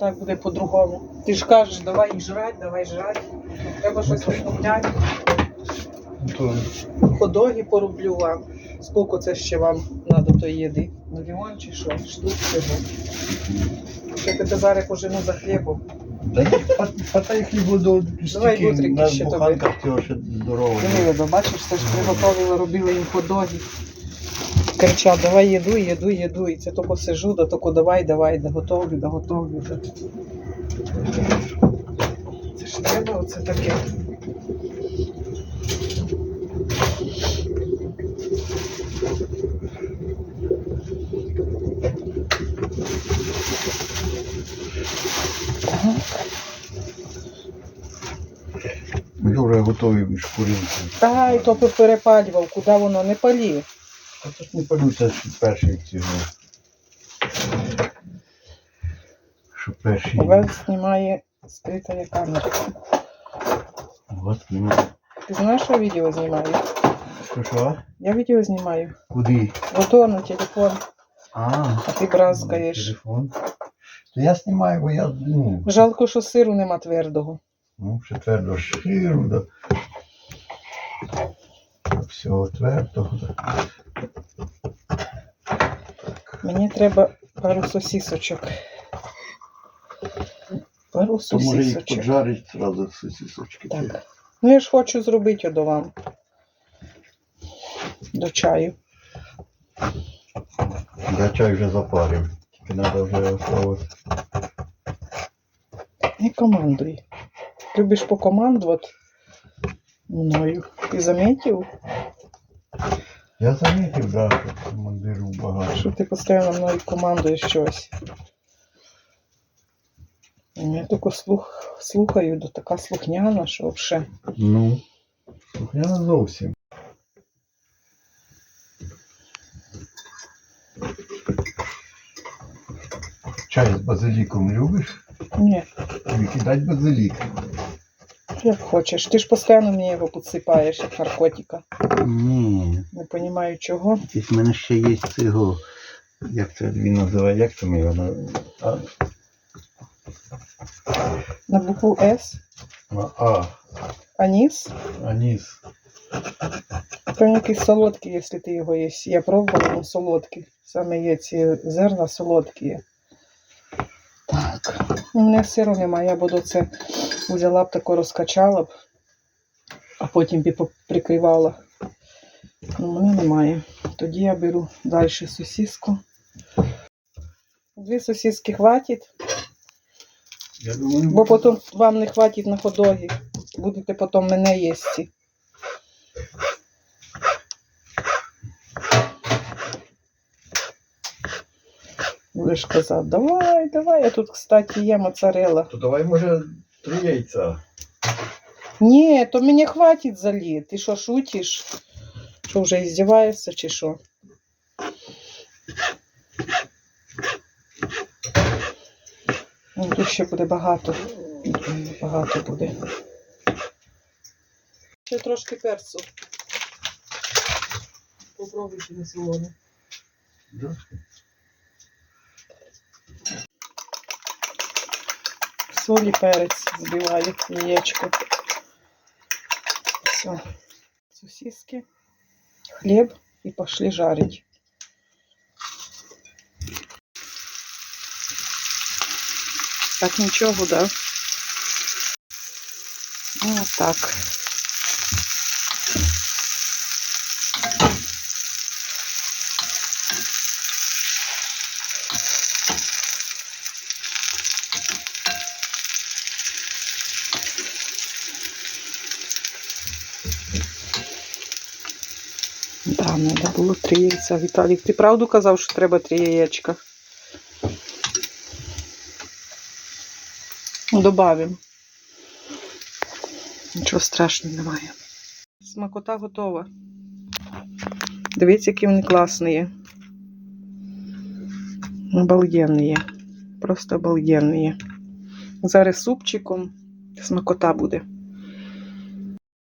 так буде по-другому. Ти ж кажеш, давай жрать, давай жрать. Треба щось розмовляти. То Ходоги пороблю вам. Скільки це ще вам треба тої їди? Мільйон чи що? Штук всього. Ще тебе зараз пожену за хлібом. Та ні, потай хлібу до Давай бутрики ще тобі. буханках цього ще здорово. Бачиш, це ж приготовили, робили їм ходоги. Кричать, давай їду, їду, їду. І це то посижу, да тако давай, давай, да готовлю, да готовлю. Да. Це ж треба оце таке. Вже готові шкуринки. Та, і то перепалював, куди воно не палі. А ж не палюся перший цього. Що перший. У вас знімає скрита камера. От мені. Ти знаєш, що я відео знімаю? Що що? Я відео знімаю. Куди? Ото на телефон, А, а ти бразкаєш. телефон. То я знімаю, бо я, ну, Жалко, що сиру нема твердого. ну ще твердо ширу, да. Всього твердого. Да. Мені треба пару сосісочок. Пару То може їх сосісочок. поджарить зразу сосисочки. Так. Ну я ж хочу зробити до вам. До чаю. Я чай вже запарив. Тільки треба вже оставити. Не командуй. Любиш покомандувати мною. Ти замітив, Я замітив, да, що командирів багато. що ти постійно мною командуєш щось. Я тільки слух, слухаю, до така слухняна, що взагалі. Ну, не зовсім. Чай з базиліком любиш? Ні, Викидать базилік. Як хочеш. Ти ж постійно мені його підсипаєш, як наркотика. Ні, Не розумію чого. якийсь в мене ще є цього. Як це він називає? Як це ми його на- а, На букву С. на А. Аніс. Аніс. Він якийсь солодкий, якщо ти його їсть. Я пробувала, він солодкий. Саме є ці зерна солодкі. Мене сиру немає, я буду це взяла б тако розкачала б, а потім б прикривала. Ну, у мене немає. Тоді я беру далі сосиску. Дві сосиски хватить, Я думаю, бо потім вам не хватить на ходоги. Будете потім мене їсти. Будеш казати, давай, давай, я тут, кстати, є моцарелла. То давай, може, три яйця. Ні, то мені хватить залі. Ти що шутиш? Що вже іздіваєшся чи що? Ну, тут ще буде багато. Багато буде. Ще трошки перцю. Попробуй чи не солоне. Да? Солі перець збиваю, яєчко. Все. Сосиски, хліб і пошли жарить. Так нічого, да? Ну, Да, треба було три яйця. Віталік, ти правду казав, що треба три яєчка? Добавимо. Нічого страшного немає. Смакота готова. Дивіться, які вони класні є. Обалденні є. Просто обалденні є. Зараз супчиком смакота буде.